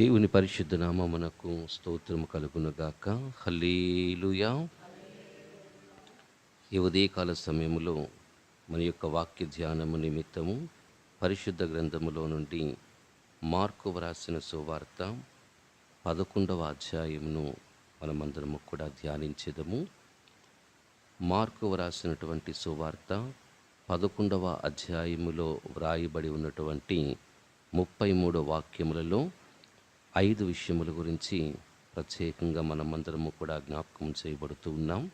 దేవుని పరిశుద్ధ నామమునకు స్తోత్రము కలుగునుగాక. హల్లేలుయా. ఈ ఉదయకాల సమయంలో మన యొక్క వాక్య ధ్యానము నిమిత్తము పరిశుద్ధ గ్రంథములో నుండి మార్కు వ్రాసిన సువార్త పదకొండవ అధ్యాయమును మనమందరము కూడా ధ్యానించేదము. మార్కు వ్రాసినటువంటి సువార్త పదకొండవ అధ్యాయములో వ్రాయబడి ఉన్నటువంటి ముప్పై మూడు వాక్యములలో ఐదు విషయముల గురించి ప్రత్యేకంగా మనమందరము కూడా జ్ఞాపకం చేయబడుతూ ఉన్నాం.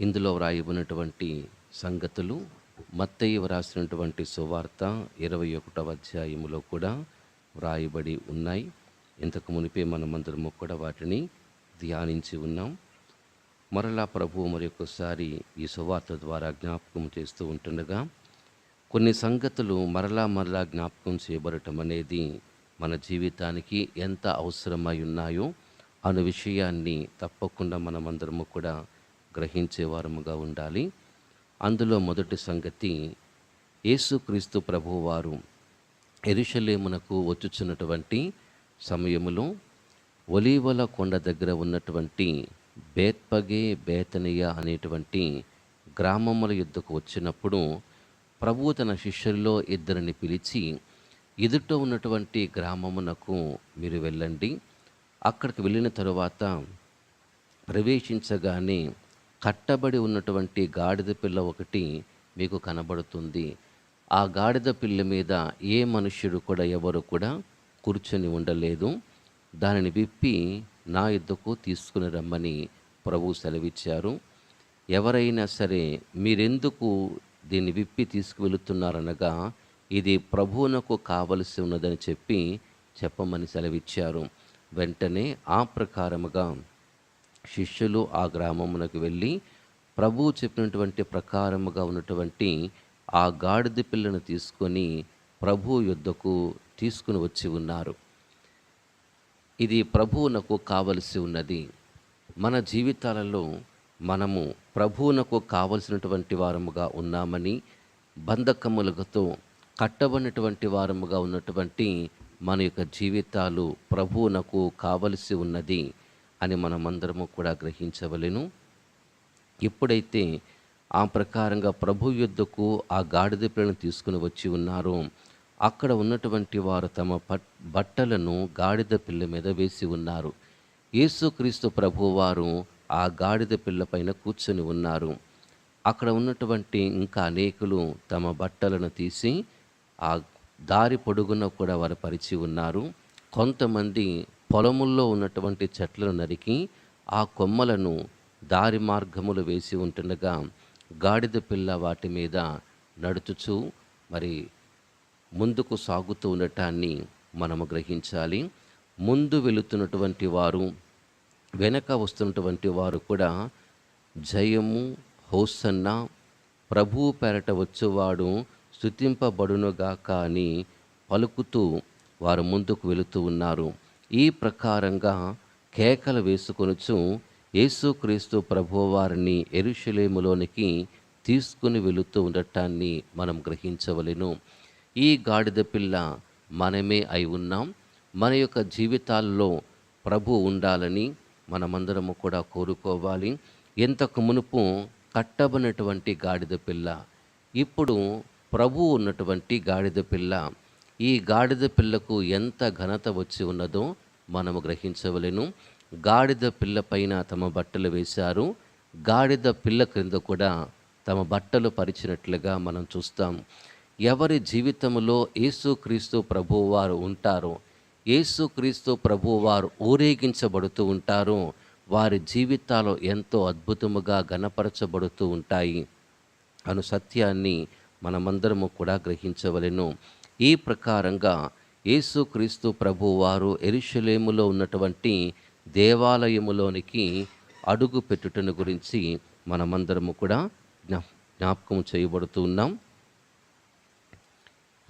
ఇందులో వ్రాయబడినటువంటి సంగతులు మత్తయ్య వ్రాసినటువంటి సువార్త ఇరవై ఒకటవ అధ్యాయములో కూడా వ్రాయబడి ఉన్నాయి. ఇంతకు మునిపే మనమందరము కూడా వాటిని ధ్యానించి ఉన్నాం. మరలా ప్రభు మరొకసారి ఈ సువార్త ద్వారా జ్ఞాపకం చేస్తూ ఉంటుండగా కొన్ని సంగతులు మరలా మరలా జ్ఞాపకం చేయబడటం అనేది మన జీవితానికి ఎంత అవసరమై ఉన్నాయో అను విషయాన్ని తప్పకుండా మనమందరము కూడా గ్రహించేవారముగా ఉండాలి. అందులో మొదటి సంగతి యేసుక్రీస్తు ప్రభువారు ఎరుషలేమునకు వచ్చుచున్నటువంటి సమయములో ఒలీవల కొండ దగ్గర ఉన్నటువంటి బేత్పగే బేతనియ అనేటువంటి గ్రామముల యుద్ధకు వచ్చినప్పుడు ప్రభు తన శిష్యుల్లో ఇద్దరిని పిలిచి ఎదుట ఉన్నటువంటి గ్రామమునకు మీరు వెళ్ళండి. అక్కడికి వెళ్ళిన తరువాత ప్రవేశించగానే కట్టబడి ఉన్నటువంటి గాడిద పిల్ల ఒకటి మీకు కనబడుతుంది. ఆ గాడిద పిల్ల మీద ఏ మనుష్యుడు కూడా ఎవరు కూడా కూర్చొని ఉండలేదు. దానిని విప్పి నా యుద్ధకు తీసుకుని రమ్మని ప్రభు సెలవిచ్చారు. ఎవరైనా సరే మీరెందుకు దీన్ని విప్పి తీసుకువెళుతున్నారనగా ఇది ప్రభువునకు కావలసి ఉన్నదని చెప్పి చెప్పమని సెలవిచ్చారు. వెంటనే ఆ ప్రకారముగా శిష్యులు ఆ గ్రామమునకు వెళ్ళి ప్రభువు చెప్పినటువంటి ప్రకారముగా ఉన్నటువంటి ఆ గాడిద పిల్లను తీసుకొని ప్రభు యుద్ధకు తీసుకుని వచ్చి ఉన్నారు. ఇది ప్రభువునకు కావలసి ఉన్నది. మన జీవితాలలో మనము ప్రభువునకు కావలసినటువంటి వారముగా ఉన్నామని బంధకములతో కట్టబడినటువంటి వారముగా ఉన్నటువంటి మన యొక్క జీవితాలు ప్రభువునకు కావలసి ఉన్నది అని మనమందరము కూడా గ్రహించవలెను. ఎప్పుడైతే ఆ ప్రకారంగా ప్రభు యుద్ధకు ఆ గాడిద పిల్లను తీసుకుని వచ్చి ఉన్నారో అక్కడ ఉన్నటువంటి వారు తమ పట్ బట్టలను గాడిద పిల్ల మీద వేసి ఉన్నారు. యేసుక్రీస్తు ప్రభువారు ఆ గాడిద పిల్ల పైన కూర్చొని ఉన్నారు. అక్కడ ఉన్నటువంటి ఇంకా అనేకులు తమ బట్టలను తీసి ఆ దారి పొడుగున కూడా వారు పరిచి ఉన్నారు. కొంతమంది పొలముల్లో ఉన్నటువంటి చెట్లను నరికి ఆ కొమ్మలను దారి మార్గములు వేసి ఉంటుండగా గాడిద పిల్ల వాటి మీద నడుచుచు మరి ముందుకు సాగుతూ ఉండటాన్ని మనము గ్రహించాలి. ముందు వెళుతున్నటువంటి వారు వెనక వస్తున్నటువంటి వారు కూడా జయము హోసన్న ప్రభువు పెరట వచ్చేవాడు స్థుతింపబడునుగాక అని పలుకుతూ వారు ముందుకు వెళుతూ ఉన్నారు. ఈ ప్రకారంగా కేకలు వేసుకొనుచు యేసుక్రీస్తు ప్రభువారిని ఎరుషులేములోనికి తీసుకుని వెళుతూ ఉండటాన్ని మనం గ్రహించవలెను. ఈ గాడిద పిల్ల మనమే అయి ఉన్నాం. మన యొక్క జీవితాల్లో ప్రభు ఉండాలని మనమందరము కూడా కోరుకోవాలి. ఎంతకు మునుపు కట్టబడినటువంటి గాడిద పిల్ల ఇప్పుడు ప్రభు ఉన్నటువంటి గాడిద పిల్ల ఈ గాడిద పిల్లకు ఎంత ఘనత వచ్చి ఉన్నదో మనము గ్రహించవలెను. గాడిద పిల్ల పైన తమ బట్టలు వేశారు. గాడిద పిల్ల క్రింద కూడా తమ బట్టలు పరిచినట్లుగా మనం చూస్తాం. ఎవరి జీవితంలో యేసుక్రీస్తు ప్రభువారు ఉంటారో యేసుక్రీస్తు ప్రభువారు ఊరేగించబడుతూ ఉంటారో వారి జీవితాలు ఎంతో అద్భుతముగా గణపరచబడుతూ ఉంటాయి. అను సత్యాన్ని మనమందరము కూడా గ్రహించవలెను. ఈ ప్రకారంగా యేసుక్రీస్తు ప్రభువారు ఎరుషలేములో ఉన్నటువంటి దేవాలయములోనికి అడుగు పెట్టుటను గురించి మనమందరము కూడా జ్ఞా జ్ఞాపకం చేయబడుతూ ఉన్నాం.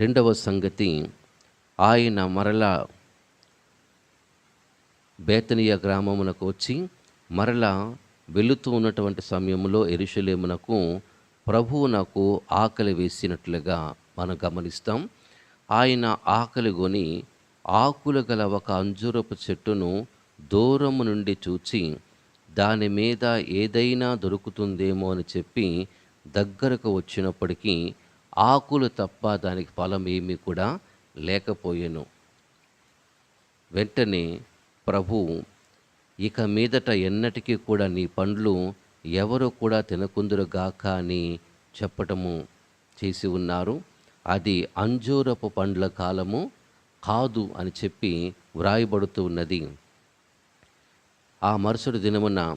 రెండవ సంగతి ఆయన మరలా బేతనీయ గ్రామమునకు వచ్చి మరలా వెళుతూ ఉన్నటువంటి సమయంలో ఎరుషలేమునకు ప్రభువు నాకు ఆకలి వేసినట్లుగా మనం గమనిస్తాం. ఆయన ఆకలి కొని ఆకులు గల ఒక అంజూరపు చెట్టును దూరము నుండి చూచి దాని మీద ఏదైనా దొరుకుతుందేమో అని చెప్పి దగ్గరకు వచ్చినప్పటికీ ఆకులు తప్ప దానికి ఫలం ఏమీ కూడా లేకపోయాను. వెంటనే ప్రభు ఇక మీదట ఎన్నటికీ కూడా నీ పండ్లు ఎవరు కూడా తినకుందురుగాక అని చెప్పటము చేసి ఉన్నారు. అది అంజూరపు పండ్ల కాలము కాదు అని చెప్పి వ్రాయబడుతూ ఉన్నది. ఆ మరుసటి దినమున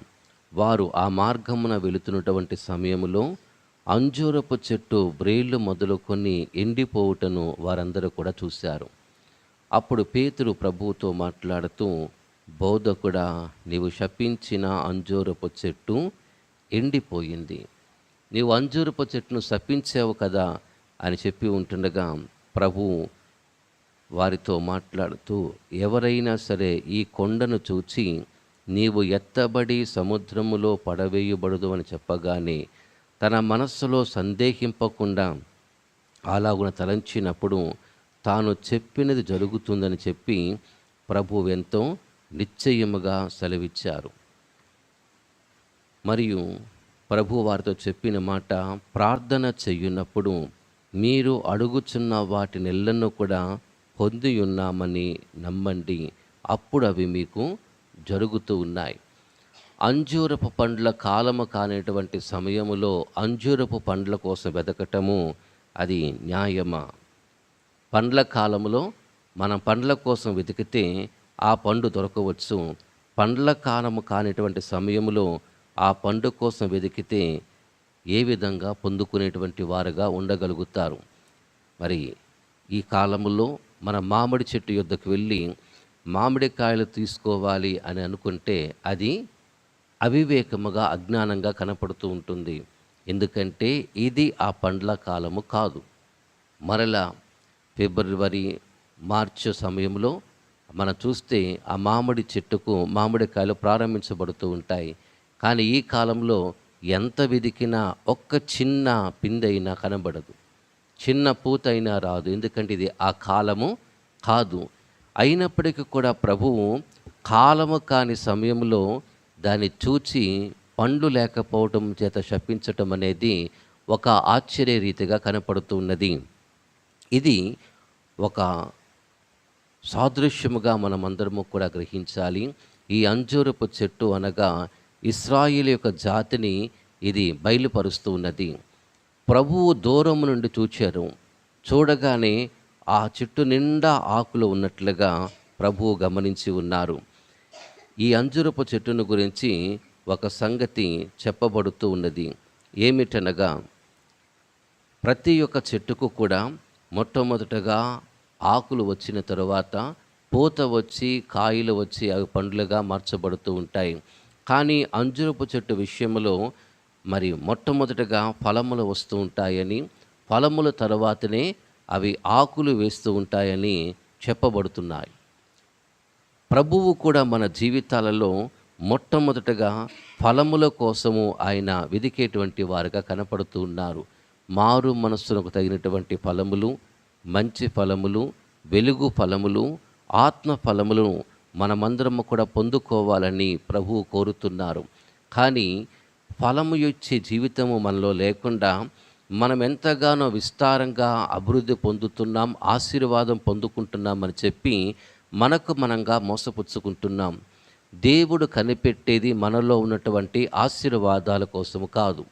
వారు ఆ మార్గమున వెళుతున్నటువంటి సమయంలో అంజూరపు చెట్టు బ్రేళ్ళు మొదలుకొని ఎండిపోవుటను వారందరూ కూడా చూశారు. అప్పుడు పేతురు ప్రభువుతో మాట్లాడుతూ బోధకుడా నీవు శపించిన అంజూరపు చెట్టు ఎండిపోయింది. నీవు అంజూరపు చెట్టును శపించావు కదా అని చెప్పి ఉంటుండగా ప్రభు వారితో మాట్లాడుతూ ఎవరైనా సరే ఈ కొండను చూచి నీవు ఎత్తబడి సముద్రములో పడవేయబడదు అని చెప్పగానే తన మనస్సులో సందేహింపకుండా అలాగున తలంచినప్పుడు తాను చెప్పినది జరుగుతుందని చెప్పి ప్రభు ఎంతో నిశ్చయముగా సెలవిచ్చారు. మరియు ప్రభు వారితో చెప్పిన మాట ప్రార్థన చెయ్యున్నప్పుడు మీరు అడుగుచున్న వాటినెల్లన్నూ కూడా పొంది ఉన్నామని నమ్మండి. అప్పుడు అవి మీకు జరుగుతూ ఉన్నాయి. అంజూరపు పండ్ల కాలము కానిటువంటి సమయములో అంజూరపు పండ్ల కోసం వెతకటము అది న్యాయమా? పండ్ల కాలములో మనం పండ్ల కోసం వెతికితే ఆ పండు దొరకవచ్చు. పండ్ల కాలము కానిటువంటి సమయంలో ఆ పండు కోసం వెతికితే ఏ విధంగా పొందుకునేటువంటి వారుగా ఉండగలుగుతారు? మరి ఈ కాలంలో మన మామిడి చెట్టు యొద్దకు వెళ్ళి మామిడికాయలు తీసుకోవాలి అని అనుకుంటే అది అవివేకముగా అజ్ఞానంగా కనపడుతూ ఉంటుంది. ఎందుకంటే ఇది ఆ పండ్ల కాలము కాదు. మరలా ఫిబ్రవరి మార్చి సమయంలో మనం చూస్తే ఆ మామిడి చెట్టుకు మామిడికాయలు ప్రారంభించబడుతూ ఉంటాయి. కానీ ఈ కాలంలో ఎంత వెదికినా ఒక్క చిన్న పిందైనా కనబడదు. చిన్న పూతైనా రాదు. ఎందుకంటే ఇది ఆ కాలము కాదు. అయినప్పటికీ కూడా ప్రభువు కాలము కాని సమయంలో దాన్ని చూచి పండ్లు లేకపోవటం చేత శపించటం అనేది ఒక ఆశ్చర్య రీతిగా కనపడుతున్నది ఇది ఒక సాదృశ్యముగా మనమందరము కూడా గ్రహించాలి. ఈ అంజూరపు చెట్టు అనగా ఇస్రాయిల్ యొక్క జాతిని ఇది బయలుపరుస్తూ ఉన్నది. ప్రభువు దూరం నుండి చూచారు. చూడగానే ఆ చెట్టు నిండా ఆకులు ఉన్నట్లుగా ప్రభువు గమనించి ఉన్నారు. ఈ అంజురపు చెట్టును గురించి ఒక సంగతి చెప్పబడుతూ ఉన్నది. ఏమిటనగా ప్రతి ఒక్క చెట్టుకు కూడా మొట్టమొదటగా ఆకులు వచ్చిన తరువాత పూత వచ్చి కాయలు వచ్చి అవి పండ్లుగా మార్చబడుతూ ఉంటాయి. కానీ అంజురపు చెట్టు విషయంలో మరి మొట్టమొదటగా ఫలములు వస్తూ ఉంటాయని ఫలముల తర్వాతనే అవి ఆకులు వేస్తూ ఉంటాయని చెప్పబడుతున్నాయి. ప్రభువు కూడా మన జీవితాలలో మొట్టమొదటగా ఫలముల కోసము ఆయన వెదికేటువంటి వారుగా కనపడుతూ ఉన్నారు. మారు మనస్సునకు తగినటువంటి ఫలములు మంచి ఫలములు వెలుగు ఫలములు ఆత్మ ఫలములను మనమందరము కూడా పొందుకోవాలని ప్రభువు కోరుతున్నారు. కానీ ఫలము ఇచ్చే జీవితము మనలో లేకుండా మనం ఎంతగానో విస్తారంగా అభివృద్ధి పొందుతున్నాం ఆశీర్వాదం పొందుకుంటున్నామని చెప్పి మనకు మనంగా మోసపుచ్చుకుంటున్నాం. దేవుడు కనిపెట్టేది మనలో ఉన్నటువంటి ఆశీర్వాదాల కోసము కాదు.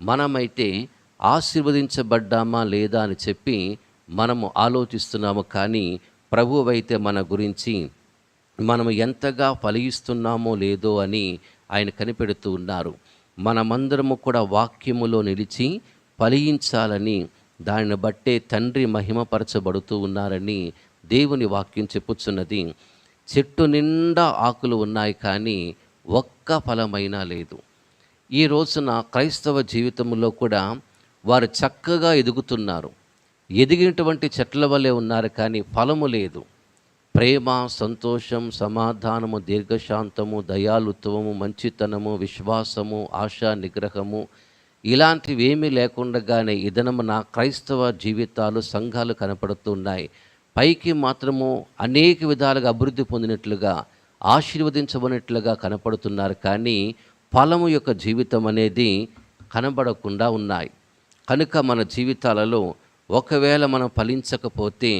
మనమైతే ఆశీర్వదించబడ్డామా లేదా అని చెప్పి మనము ఆలోచిస్తున్నాము. కానీ ప్రభువైతే మన గురించి మనము ఎంతగా ఫలిస్తున్నామో లేదో అని ఆయన కనిపెడుతూ ఉన్నారు. మనమందరము కూడా వాక్యములో నిలిచి ఫలించాలని దానిని బట్టే తండ్రి మహిమపరచబడుతూ ఉన్నారని దేవుని వాక్యం చెప్పుచున్నది. చెట్టు నిండా ఆకులు ఉన్నాయి కానీ ఒక్క ఫలమైనా లేదు. ఈ రోజున క్రైస్తవ జీవితంలో కూడా వారు చక్కగా ఎదుగుతున్నారు. ఎదిగినటువంటి చెట్ల వలె ఉన్నారు కానీ ఫలము లేదు. ప్రేమ సంతోషం సమాధానము దీర్ఘశాంతము దయాలుత్వము మంచితనము విశ్వాసము ఆశా నిగ్రహము ఇలాంటివి ఏమీ లేకుండగానే ఇదనమున క్రైస్తవ జీవితాలు సంఘాలు కనపడుతున్నాయి. పైకి మాత్రము అనేక విధాలుగా అభివృద్ధి పొందినట్లుగా ఆశీర్వదించబడినట్లుగా కనపడుతున్నారు. కానీ ఫలము యొక్క జీవితం అనేది కనబడకుండా ఉన్నాయి. కనుక మన జీవితాలలో ఒకవేళ మనం ఫలించకపోతే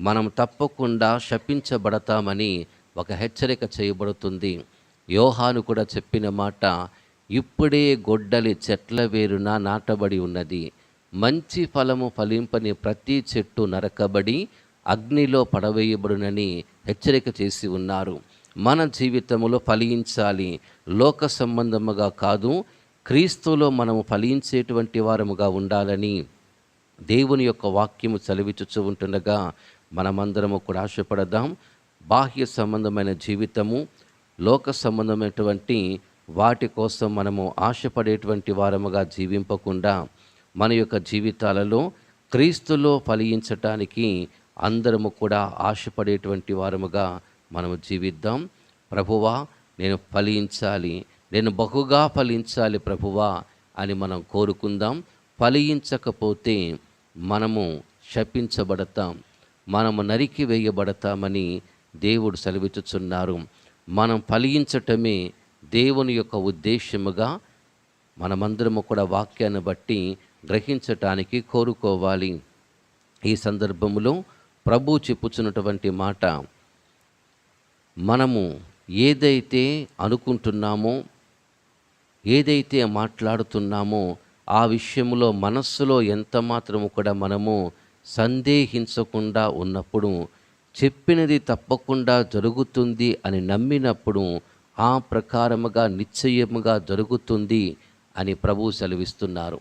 మనం తప్పకుండా శపించబడతామని ఒక హెచ్చరిక చేయబడుతుంది. యోహాను కూడా చెప్పిన మాట ఇప్పుడే గొడ్డలి చెట్ల వేరున నాటబడి ఉన్నది. మంచి ఫలము ఫలింపని ప్రతి చెట్టు నరకబడి అగ్నిలో పడవేయబడునని హెచ్చరిక చేసి ఉన్నారు. మన జీవితంలో ఫలించాలి. లోక సంబంధముగా కాదు క్రీస్తులో మనము ఫలించేటువంటి వారముగా ఉండాలని దేవుని యొక్క వాక్యము చదివిచుచు ఉంటుండగా మనమందరము కూడా ఆశపడదాం. బాహ్య సంబంధమైన జీవితము లోక సంబంధమైనటువంటి వాటి కోసం మనము ఆశపడేటువంటి వారముగా జీవింపకుండా మన యొక్క జీవితాలలో క్రీస్తులో ఫలించటానికి అందరము కూడా ఆశపడేటువంటి వారముగా మనము జీవిద్దాం. ప్రభువా నేను ఫలించాలి నేను బహుగా ఫలించాలి ప్రభువా అని మనం కోరుకుందాం. ఫలించకపోతే మనము శపించబడతాం. మనము నరికి వేయబడతామని దేవుడు సెలవిచ్చుచున్నారు. మనం ఫలించటమే దేవుని యొక్క ఉద్దేశముగా మనమందరము కూడా వాక్యాన్ని బట్టి గ్రహించటానికి కోరుకోవాలి. ఈ సందర్భంలో ప్రభు చెప్పుచున్నటువంటి మాట మనము ఏదైతే అనుకుంటున్నామో ఏదైతే మాట్లాడుతున్నామో ఆ విషయంలో మనస్సులో ఎంత మాత్రము కూడా మనము సందేహించకుండా ఉన్నప్పుడు చెప్పినది తప్పకుండా జరుగుతుంది అని నమ్మినప్పుడు ఆ ప్రకారముగా నిశ్చయముగా జరుగుతుంది అని ప్రభు సెలవిస్తున్నారు.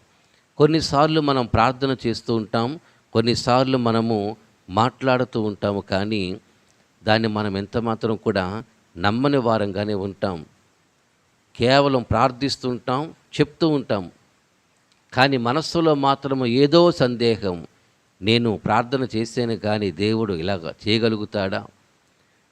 కొన్నిసార్లు మనం ప్రార్థన చేస్తూ ఉంటాం కొన్నిసార్లు మనము మాట్లాడుతూ ఉంటాము కానీ దాన్ని మనం ఎంత మాత్రం కూడా నమ్మని వారంగానే ఉంటాం. కేవలం ప్రార్థిస్తూ ఉంటాం చెప్తూ ఉంటాం. కానీ మనస్సులో మాత్రము ఏదో సందేహం నేను ప్రార్థన చేశాను కానీ దేవుడు ఇలా చేయగలుగుతాడా?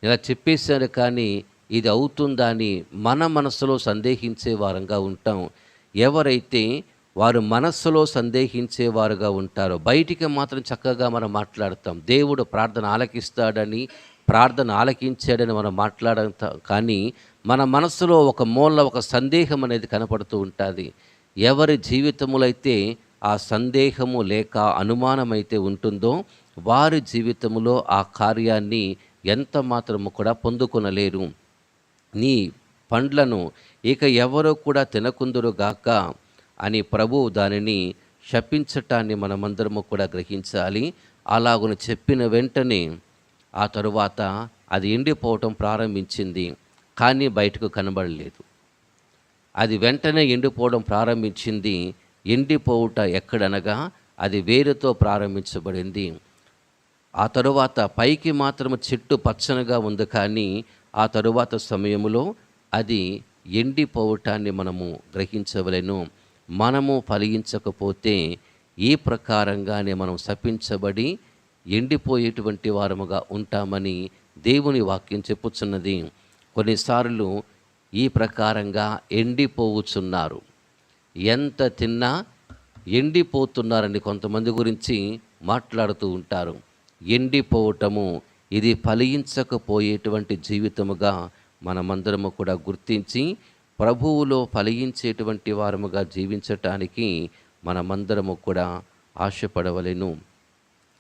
ఇలా చెప్పేశాను కానీ ఇది అవుతుందా అని మన మనస్సులో సందేహించే వారంగా ఉంటాం. ఎవరైతే వారు మనస్సులో సందేహించేవారుగా ఉంటారో బయటికి మాత్రం చక్కగా మనం మాట్లాడతాం. దేవుడు ప్రార్థన ఆలకిస్తాడని ప్రార్థన ఆలకించాడని మనం మాట్లాడతాం. కానీ మన మనస్సులో ఒక మూల ఒక సందేహం అనేది కనపడుతూ ఉంటుంది. ఎవరి జీవితములైతే ఆ సందేహము లేక అనుమానమైతే ఉంటుందో వారి జీవితములో ఆ కార్యాన్ని ఎంత మాత్రము కూడా పొందుకొనలేరు. నీ పండ్లను ఇక ఎవరో కూడా తినకుందురుగాక అని ప్రభువు దానిని శపించటాన్ని మనమందరము కూడా గ్రహించాలి. అలాగున చెప్పిన వెంటనే ఆ తరువాత అది ఎండిపోవటం ప్రారంభించింది కానీ బయటకు కనబడలేదు. అది వెంటనే ఎండిపోవడం ప్రారంభించింది ఎండిపోవుట ఎక్కడనగా అది వేరుతో ప్రారంభించబడింది. ఆ తరువాత పైకి మాత్రం చెట్టు పచ్చనగా ఉంది కానీ ఆ తరువాత సమయంలో అది ఎండిపోవటాన్ని మనము గ్రహించవలెను. మనము ఫలించకపోతే ఈ ప్రకారంగానే మనం శపించబడి ఎండిపోయేటువంటి వారముగా ఉంటామని దేవుని వాక్యం చెప్పుచున్నది. కొన్నిసార్లు ఈ ప్రకారంగా ఎండిపోవుచున్నారు. ఎంత తిన్నా ఎండిపోతున్నారని కొంతమంది గురించి మాట్లాడుతూ ఉంటారు. ఎండిపోవటము ఇది ఫలించకపోయేటువంటి జీవితముగా మనమందరము కూడా గుర్తించి ప్రభువులో ఫలించేటువంటి వారముగా జీవించటానికి మనమందరము కూడా ఆశపడవలెను.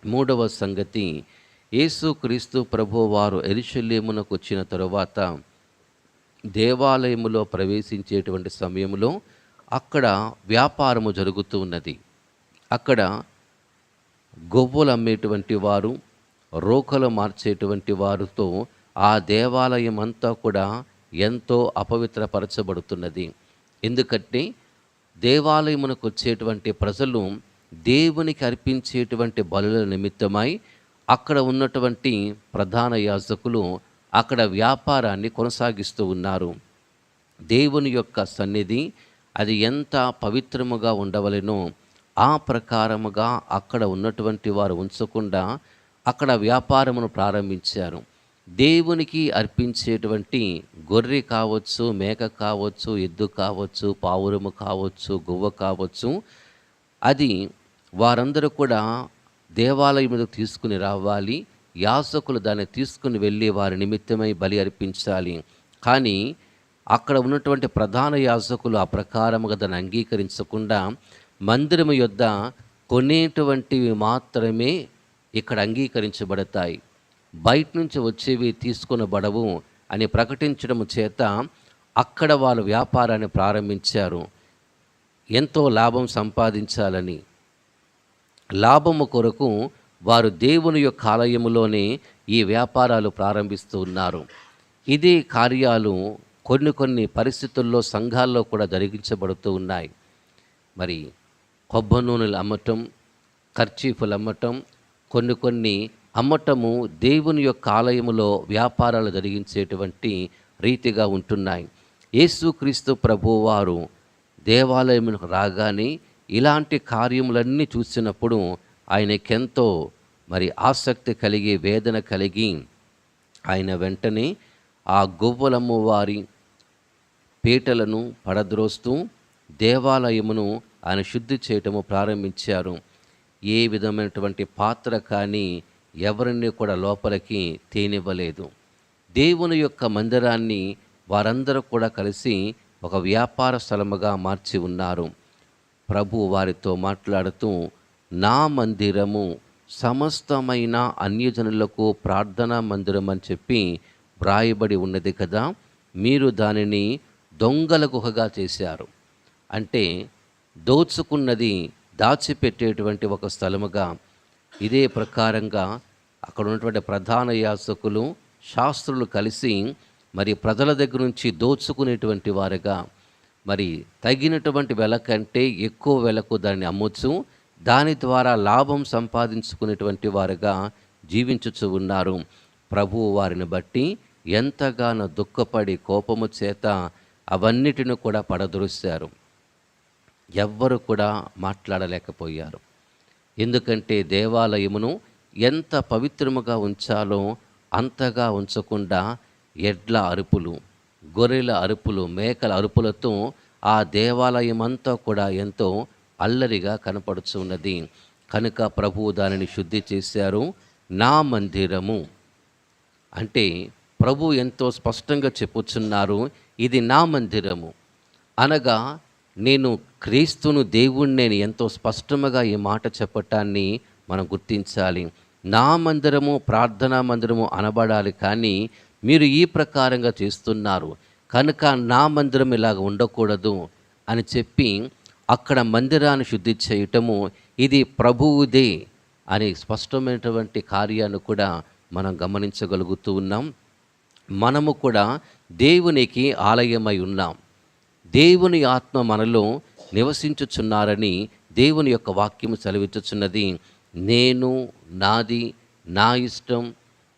మూడవ సంగతి యేసుక్రీస్తు ప్రభు వారు ఎరిశల్యమునకు వచ్చిన తరువాత దేవాలయములో ప్రవేశించేటువంటి సమయంలో అక్కడ వ్యాపారము జరుగుతూ ఉన్నది. అక్కడ గొవ్వలు అమ్మేటువంటి వారు రోకలు మార్చేటువంటి వారితో ఆ దేవాలయం అంతా కూడా ఎంతో అపవిత్రపరచబడుతున్నది. ఎందుకంటే దేవాలయమునకు వచ్చేటువంటి ప్రజలు దేవునికి అర్పించేటువంటి బలుల నిమిత్తమై అక్కడ ఉన్నటువంటి ప్రధాన యాజకులు అక్కడ వ్యాపారాన్ని కొనసాగిస్తూ ఉన్నారు. దేవుని యొక్క సన్నిధి అది ఎంత పవిత్రముగా ఉండవలెనో ఆ ప్రకారముగా అక్కడ ఉన్నటువంటి వారు ఉంచకుండా అక్కడ వ్యాపారమును ప్రారంభించారు. దేవునికి అర్పించేటువంటి గొర్రె కావచ్చు మేక కావచ్చు ఎద్దు కావచ్చు పావురము కావచ్చు గువ్వ కావచ్చు అది వారందరూ కూడా దేవాలయం మీద తీసుకుని రావాలి యాసకులు దాన్ని తీసుకుని వెళ్ళి వారి నిమిత్తమై బలి అర్పించాలి. కానీ అక్కడ ఉన్నటువంటి ప్రధాన యాజకులు ఆ ప్రకారముగా దాన్ని అంగీకరించకుండా మందిరము యొద్ద కొనేటువంటివి మాత్రమే ఇక్కడ అంగీకరించబడతాయి. బయట నుంచి వచ్చేవి తీసుకొనబడవు అని ప్రకటించడం చేత అక్కడ వాళ్ళు వ్యాపారాన్ని ప్రారంభించారు. ఎంతో లాభం సంపాదించాలని. లాభము కొరకు వారు దేవుని యొక్క ఆలయములోనే ఈ వ్యాపారాలు ప్రారంభిస్తూ ఉన్నారు. ఇదే కార్యాలు కొన్ని కొన్ని పరిస్థితుల్లో సంఘాల్లో కూడా జరిగించబడుతూ ఉన్నాయి. మరి కొబ్బరి నూనెలు అమ్మటం ఖర్చీఫులు అమ్మటం కొన్ని కొన్ని అమ్మటము దేవుని యొక్క ఆలయములో వ్యాపారాలు జరిగించేటువంటి రీతిగా ఉంటున్నాయి. యేసుక్రీస్తు ప్రభువారు దేవాలయమునకు రాగానే ఇలాంటి కార్యములన్నీ చూసినప్పుడు ఆయనకెంతో మరి ఆసక్తి కలిగి వేదన కలిగి ఆయన వెంటనే ఆ గువ్వలమ్మవారి వారి పీటలను పడద్రోస్తూ దేవాలయమును ఆయన శుద్ధి చేయటము ప్రారంభించారు. ఏ విధమైనటువంటి పాత్ర కానీ ఎవరిని కూడా లోపలికి తేనివ్వలేదు. దేవుని యొక్క మందిరాన్ని వారందరూ కూడా కలిసి ఒక వ్యాపార స్థలముగా మార్చి ఉన్నారు. ప్రభు వారితో మాట్లాడుతూ నా మందిరము సమస్తమైన అన్యజనులకు ప్రార్థనా మందిరం అని చెప్పి వ్రాయబడి ఉన్నది కదా మీరు దానిని దొంగల గుహగా చేశారు. అంటే దోచుకున్నది దాచిపెట్టేటువంటి ఒక స్థలముగా ఇదే ప్రకారంగా అక్కడ ఉన్నటువంటి ప్రధాన యాసకులు శాస్త్రులు కలిసి మరి ప్రజల దగ్గర నుంచి దోచుకునేటువంటి వారుగా మరి తగినటువంటి వెల కంటే ఎక్కువ వెలకు దాన్ని అమ్మొచ్చు దాని ద్వారా లాభం సంపాదించుకునేటువంటి వారుగా జీవించుచు ఉన్నారు. ప్రభువు వారిని బట్టి ఎంతగానో దుఃఖపడి కోపము చేత అవన్నిటిని కూడా పడదొరుస్తారు ఎవ్వరు కూడా మాట్లాడలేకపోయారు. ఎందుకంటే దేవాలయమును ఎంత పవిత్రముగా ఉంచాలో అంతగా ఉంచకుండా ఎడ్ల అరుపులు గొర్రెల అరుపులు మేకల అరుపులతో ఆ దేవాలయం అంతా కూడా ఎంతో అల్లరిగా కనపడుచున్నది. కనుక ప్రభువు దానిని శుద్ధి చేశారు. నా మందిరము. అంటే ప్రభు ఎంతో స్పష్టంగా చెప్పుచున్నారు. ఇది నా మందిరము. అనగా నేను క్రీస్తును దేవుణ్ణి నేను ఎంతో స్పష్టముగా ఈ మాట చెప్పటాన్ని మనం గుర్తించాలి. నా మందిరము ప్రార్థనా మందిరము అనబడాలి కానీ మీరు ఈ ప్రకారంగా చేస్తున్నారు. కనుక నా మందిరం ఇలాగ ఉండకూడదు అని చెప్పి అక్కడ మందిరాన్ని శుద్ధి చేయటము ఇది ప్రభువుదే అనే స్పష్టమైనటువంటి కార్యాన్ని కూడా మనం గమనించగలుగుతూ ఉన్నాం. మనము కూడా దేవునికి ఆలయమై ఉన్నాం. దేవుని ఆత్మ మనలో నివసించుచున్నారని దేవుని యొక్క వాక్యము సెలవిచ్చుచున్నది నేను నాది నా ఇష్టం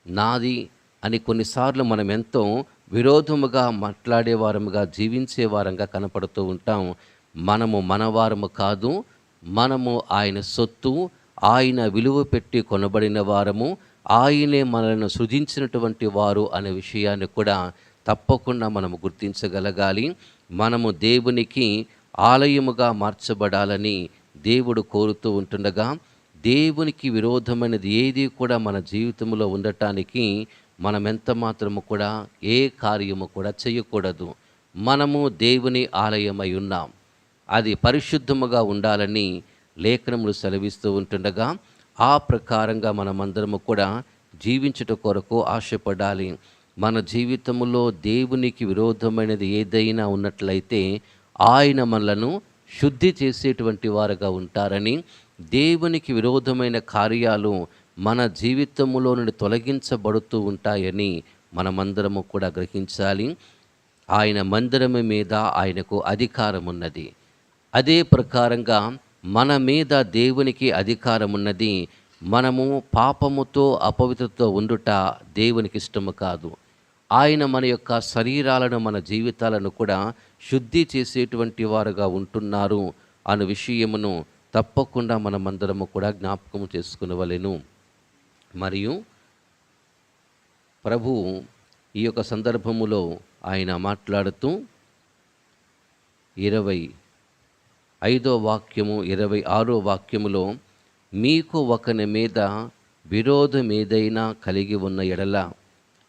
నాది అని కొన్నిసార్లు మనం ఎంతో విరోధముగా మాట్లాడేవారముగా జీవించేవారంగా కనపడుతూ ఉంటాం. మనము మనవారము కాదు మనము ఆయన సొత్తు ఆయన విలువ పెట్టి కొనబడిన వారము ఆయనే మనల్ని సృజించినటువంటి వారు అనే విషయాన్ని కూడా తప్పకుండా మనము గుర్తించగలగాలి. మనము దేవునికి ఆలయముగా మార్చబడాలని దేవుడు కోరుతూ ఉంటుండగా దేవునికి విరోధమైనది ఏది కూడా మన జీవితంలో ఉండటానికి మనం ఎంత మాత్రము కూడా ఏ కార్యము కూడా చేయకూడదు. మనము దేవుని ఆలయమై ఉన్నాం. అది పరిశుద్ధముగా ఉండాలని లేఖనములు సెలవిస్తూ ఉంటుండగా ఆ ప్రకారంగా మనమందరము కూడా జీవించుట కొరకు ఆశపడాలి. మన జీవితంలో దేవునికి విరోధమైనది ఏదైనా ఉన్నట్లయితే ఆయన మనలను శుద్ధి చేసేటువంటి వారుగా ఉంటారని దేవునికి విరోధమైన కార్యాలు మన జీవితంలో నుండి తొలగించబడుతూ ఉంటాయని మనమందరము కూడా గ్రహించాలి. ఆయన మందిరము మీద ఆయనకు అధికారం ఉన్నది అదే ప్రకారంగా మన మీద దేవునికి అధికారం ఉన్నది మనము పాపముతో అపవిత్రతో ఉండుట దేవునికి ఇష్టము కాదు. ఆయన మన యొక్క శరీరాలను మన జీవితాలను కూడా శుద్ధి చేసేటువంటి వారుగా ఉంటున్నారు అను విషయమును తప్పకుండా మనమందరము కూడా జ్ఞాపకము చేసుకునవలెను. మరియు ప్రభు ఈ యొక్క సందర్భములో ఆయన మాట్లాడుతూ ఇరవై ఐదో వాక్యము ఇరవై ఆరో వాక్యములో మీకు ఒకని మీద విరోధమేదైనా కలిగి ఉన్న ఎడల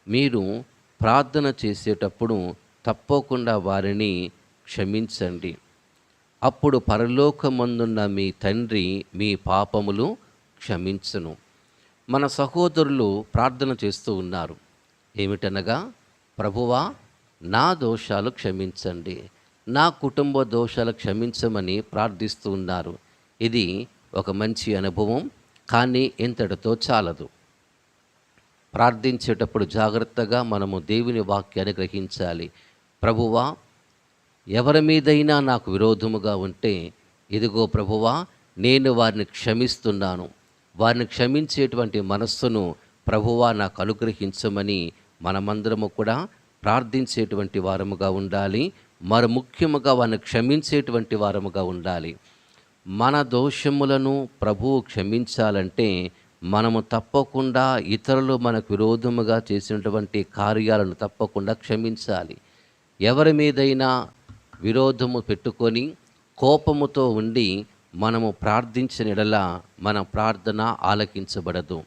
మీరు ప్రార్థన చేసేటప్పుడు తప్పకుండా వారిని క్షమించండి. అప్పుడు పరలోకమందున్న మీ తండ్రి మీ పాపములు క్షమించును. మన సహోదరులు ప్రార్థన చేస్తూ ఉన్నారు. ఏమిటనగా ప్రభువా నా దోషాలు క్షమించండి. నా కుటుంబ దోషాలు క్షమించమని ప్రార్థిస్తూ ఉన్నారు. ఇది ఒక మంచి అనుభవం కానీ ఇంతటితో చాలదు. ప్రార్థించేటప్పుడు జాగ్రత్తగా మనము దేవుని వాక్యాన్ని గ్రహించాలి. ప్రభువా ఎవరి మీదైనా నాకు విరోధముగా ఉంటే ఇదిగో ప్రభువా నేను వారిని క్షమిస్తున్నాను. వారిని క్షమించేటువంటి మనస్సును ప్రభువా నాకు అనుగ్రహించమని మనమందరము కూడా ప్రార్థించేటువంటి వారముగా ఉండాలి. మరి ముఖ్యముగా వారిని క్షమించేటువంటి వారముగా ఉండాలి. మన దోషములను ప్రభువు క్షమించాలంటే మనము తప్పకుండా ఇతరులు మనకు విరోధముగా చేసినటువంటి కార్యాలను తప్పకుండా క్షమించాలి. ఎవరి మీదైనా విరోధము పెట్టుకొని కోపముతో ఉండి మనము ప్రార్థించిన ఎడల మన ప్రార్థన ఆలకించబడదు.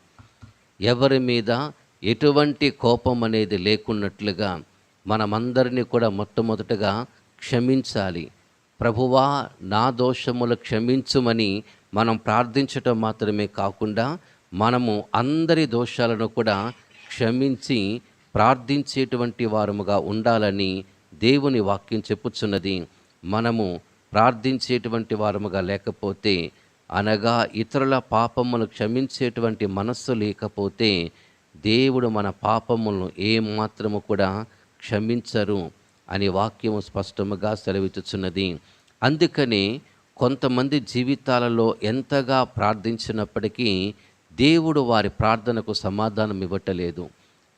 ఎవరి మీద ఎటువంటి కోపం అనేది లేకున్నట్లుగా మనమందరినీ కూడా మొట్టమొదటగా క్షమించాలి. ప్రభువా నా దోషములు క్షమించుమని మనం ప్రార్థించటం మాత్రమే కాకుండా మనము అందరి దోషాలను కూడా క్షమించి ప్రార్థించేటువంటి వారముగా ఉండాలని దేవుని వాక్యం చెప్పుచున్నది. మనము ప్రార్థించేటువంటి వారముగా లేకపోతే అనగా ఇతరుల పాపములు క్షమించేటువంటి మనస్సు లేకపోతే దేవుడు మన పాపములను ఏమాత్రము కూడా క్షమించరు అని వాక్యము స్పష్టముగా సెలవిచ్చుచున్నది. అందుకని కొంతమంది జీవితాలలో ఎంతగా ప్రార్థించినప్పటికీ దేవుడు వారి ప్రార్థనకు సమాధానం ఇవ్వటలేదు.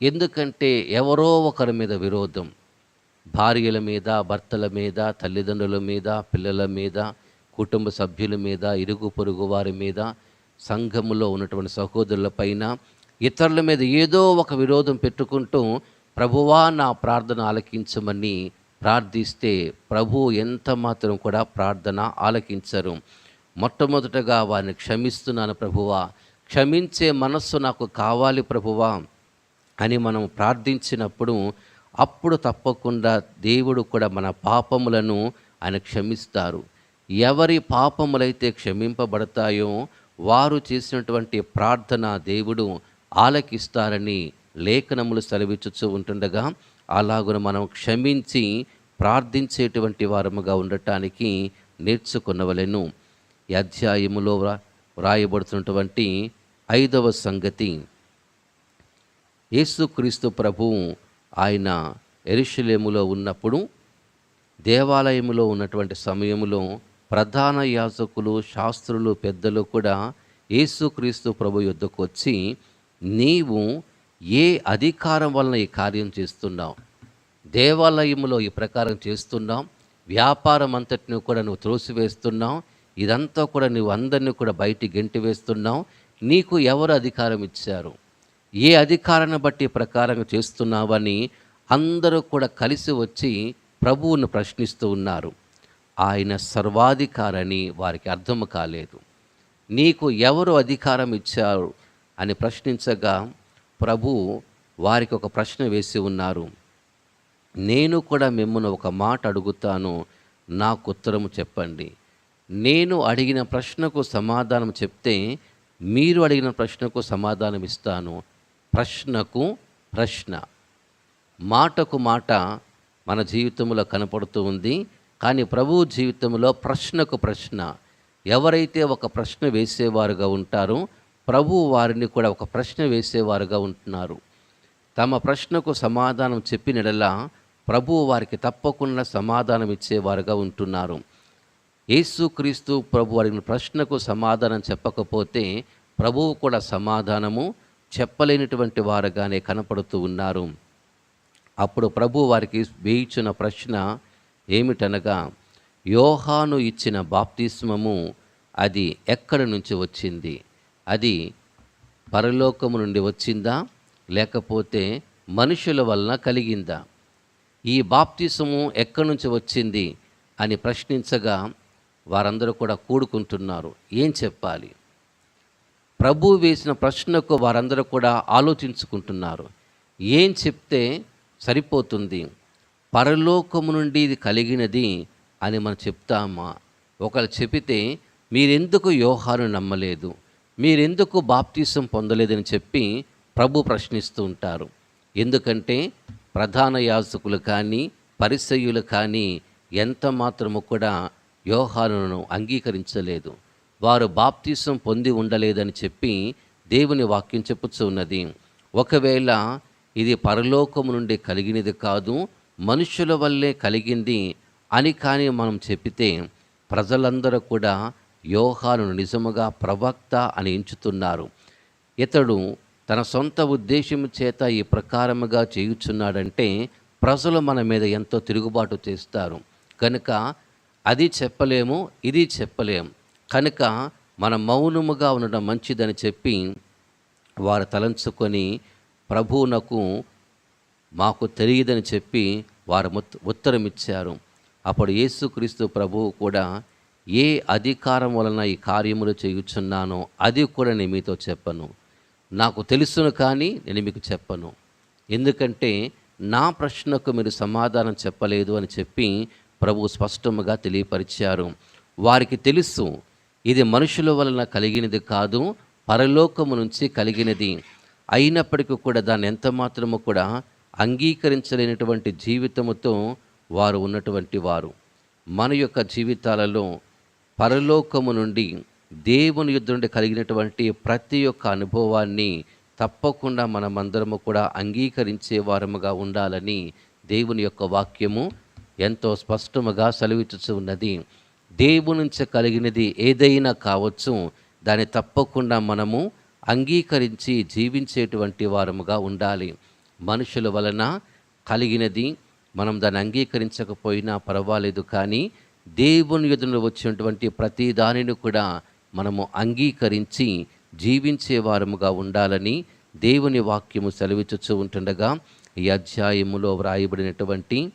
ఎందుకంటే ఎవరో ఒకరి మీద విరోధం. భార్యల మీద భర్తల మీద తల్లిదండ్రుల మీద పిల్లల మీద కుటుంబ సభ్యుల మీద ఇరుగు పొరుగు వారి మీద సంఘములో ఉన్నటువంటి సహోదరుల పైన ఇతరుల మీద ఏదో ఒక విరోధం పెట్టుకుంటూ ప్రభువా నా ప్రార్థన ఆలకించమని ప్రార్థిస్తే ప్రభు ఎంత మాత్రం కూడా ప్రార్థన ఆలకించరు. మొట్టమొదటగా వారిని క్షమిస్తున్నాను ప్రభువా. క్షమించే మనస్సు నాకు కావాలి ప్రభువా అని మనం ప్రార్థించినప్పుడు అప్పుడు తప్పకుండా దేవుడు కూడా మన పాపములను ఆయన క్షమిస్తారు. ఎవరి పాపములైతే క్షమింపబడతాయో వారు చేసినటువంటి ప్రార్థన దేవుడు ఆలకిస్తారని లేఖనములు సెలవిచ్చుచూ ఉంటుండగా అలాగున మనం క్షమించి ప్రార్థించేటువంటి వారముగా ఉండటానికి నేర్చుకున్నవలెను ఈ అధ్యాయములో వ్రా- వ్రాయబడుతున్నటువంటి ఐదవ సంగతి. యేసుక్రీస్తు ప్రభువు ఆయన ఎరుషులేములో ఉన్నప్పుడు దేవాలయములో ఉన్నటువంటి సమయములో ప్రధాన యాజకులు శాస్త్రులు పెద్దలు కూడా యేసుక్రీస్తు ప్రభు యుద్ధకు వచ్చి నీవు ఏ అధికారం వలన ఈ కార్యం చేస్తున్నావు? దేవాలయంలో ఈ ప్రకారం చేస్తున్నాం వ్యాపారం అంతటిని కూడా నువ్వు త్రోసివేస్తున్నావు? ఇదంతా కూడా నువ్వు అందరినీ కూడా బయటి గెంటి వేస్తున్నావు? నీకు ఎవరు అధికారం ఇచ్చారు? ఏ అధికారాన్ని బట్టి ప్రకారంగా ప్రకారం చేస్తున్నావని అందరూ కూడా కలిసి వచ్చి ప్రభువును ప్రశ్నిస్తూ ఉన్నారు. ఆయన సర్వాధికారని వారికి అర్థం కాలేదు. నీకు ఎవరు అధికారం ఇచ్చారు అని ప్రశ్నించగా ప్రభు వారికి ఒక ప్రశ్న వేసి ఉన్నారు. నేను కూడా మిమ్మల్ని ఒక మాట అడుగుతాను నాకు ఉత్తరము చెప్పండి. నేను అడిగిన ప్రశ్నకు సమాధానం చెప్తే మీరు అడిగిన ప్రశ్నకు సమాధానం ఇస్తాను. ప్రశ్నకు ప్రశ్న. మాటకు మాట మన జీవితంలో కనపడుతూ ఉంది కానీ ప్రభు జీవితంలో ప్రశ్నకు ప్రశ్న. ఎవరైతే ఒక ప్రశ్న వేసేవారుగా ఉంటారో ప్రభు వారిని కూడా ఒక ప్రశ్న వేసేవారుగా ఉంటున్నారు. తమ ప్రశ్నకు సమాధానం చెప్పినడలా ప్రభు వారికి తప్పకుండా సమాధానం ఇచ్చేవారుగా ఉంటున్నారు. యేసుక్రీస్తు ప్రభు అడిగిన ప్రశ్నకు సమాధానం చెప్పకపోతే ప్రభువు కూడా సమాధానము చెప్పలేనటువంటి వారుగానే కనపడుతూ ఉన్నారు. అప్పుడు ప్రభు వారికి వేయించిన ప్రశ్న ఏమిటనగా యోహాను ఇచ్చిన బాప్తిస్మము అది ఎక్కడి నుంచి వచ్చింది? అది పరలోకము నుండి వచ్చిందా? లేకపోతే మనుషుల వలన కలిగిందా? ఈ బాప్తిసము ఎక్కడి నుంచి వచ్చింది? అని ప్రశ్నించగా వారందరూ కూడా కూడుకుంటున్నారు. ఏం చెప్పాలి? ప్రభు వేసిన ప్రశ్నకు వారందరూ కూడా ఆలోచించుకుంటున్నారు. ఏం చెప్తే సరిపోతుంది? పరలోకము నుండి ఇది కలిగినది అని మనం చెప్తామా? ఒకరు చెబితే మీరెందుకు యోహాను నమ్మలేదు? మీరెందుకు బాప్తీసం పొందలేదని చెప్పి ప్రభు ప్రశ్నిస్తూ ఉంటారు. ఎందుకంటే ప్రధాన యాజకులు కానీ పరిసయ్యులు కానీ ఎంత మాత్రము కూడా యోహానును అంగీకరించలేదు. వారు బాప్తీసం పొంది ఉండలేదని చెప్పి దేవుని వాక్యం చెప్పుచున్నది ఒకవేళ ఇది పరలోకము నుండి కలిగినది కాదు మనుషుల వల్లే కలిగింది అని కానీ మనం చెప్పితే ప్రజలందరూ కూడా యోహాను నిజముగా ప్రవక్త అని ఎంచుతున్నారు. ఇతడు తన సొంత ఉద్దేశం చేత ఈ ప్రకారముగా చేయుచున్నాడంటే ప్రజలు మన మీద ఎంతో తిరుగుబాటు చేస్తారు. కనుక అది చెప్పలేము ఇది చెప్పలేము కనుక మన మౌనముగా ఉండడం మంచిదని చెప్పి వారు తలంచుకొని ప్రభువునకు మాకు తెలియదని చెప్పి వారు ఉత్తరం ఇచ్చారు అప్పుడు యేసుక్రీస్తు ప్రభువు కూడా ఏ అధికారం వలన ఈ కార్యములు చేయుచున్నానో అది కూడా నేను మీతో చెప్పను. నాకు తెలుసును కానీ నేను మీకు చెప్పను. ఎందుకంటే నా ప్రశ్నకు మీరు సమాధానం చెప్పలేదు అని చెప్పి ప్రభు స్పష్టముగా తెలియపరిచారు. వారికి తెలుసు ఇది మనుషుల వలన కలిగినది కాదు పరలోకము నుంచి కలిగినది. అయినప్పటికీ కూడా దాన్ని ఎంత మాత్రము కూడా అంగీకరించలేనటువంటి జీవితముతో వారు ఉన్నటువంటి వారు. మన యొక్క జీవితాలలో పరలోకము నుండి దేవుని యుద్ధ నుండి కలిగినటువంటి ప్రతి ఒక్క అనుభవాన్ని తప్పకుండా మనమందరము కూడా అంగీకరించే వారముగా ఉండాలని దేవుని యొక్క వాక్యము ఎంతో స్పష్టముగా సెలవిచ్చుచు ఉన్నది. దేవుని నుంచి కలిగినది ఏదైనా కావచ్చు దాన్ని తప్పకుండా మనము అంగీకరించి జీవించేటువంటి వారముగా ఉండాలి. మనుషుల వలన కలిగినది మనం దాన్ని అంగీకరించకపోయినా పర్వాలేదు కానీ దేవుని ఎదురు వచ్చినటువంటి ప్రతి దానిని కూడా మనము అంగీకరించి జీవించే వారముగా ఉండాలని దేవుని వాక్యము సెలవిచ్చుచూ ఉంటుండగా ఈ అధ్యాయములో వ్రాయబడినటువంటి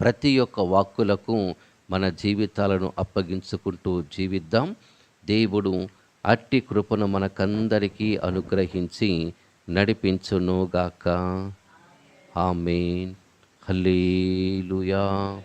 ప్రతి ఒక్క వాక్కులకు మన జీవితాలను అప్పగించుకుంటూ జీవిద్దాం. దేవుడు అట్టి కృపను మనకందరికీ అనుగ్రహించి నడిపించునుగాక. ఆమెన్. హల్లెలూయా.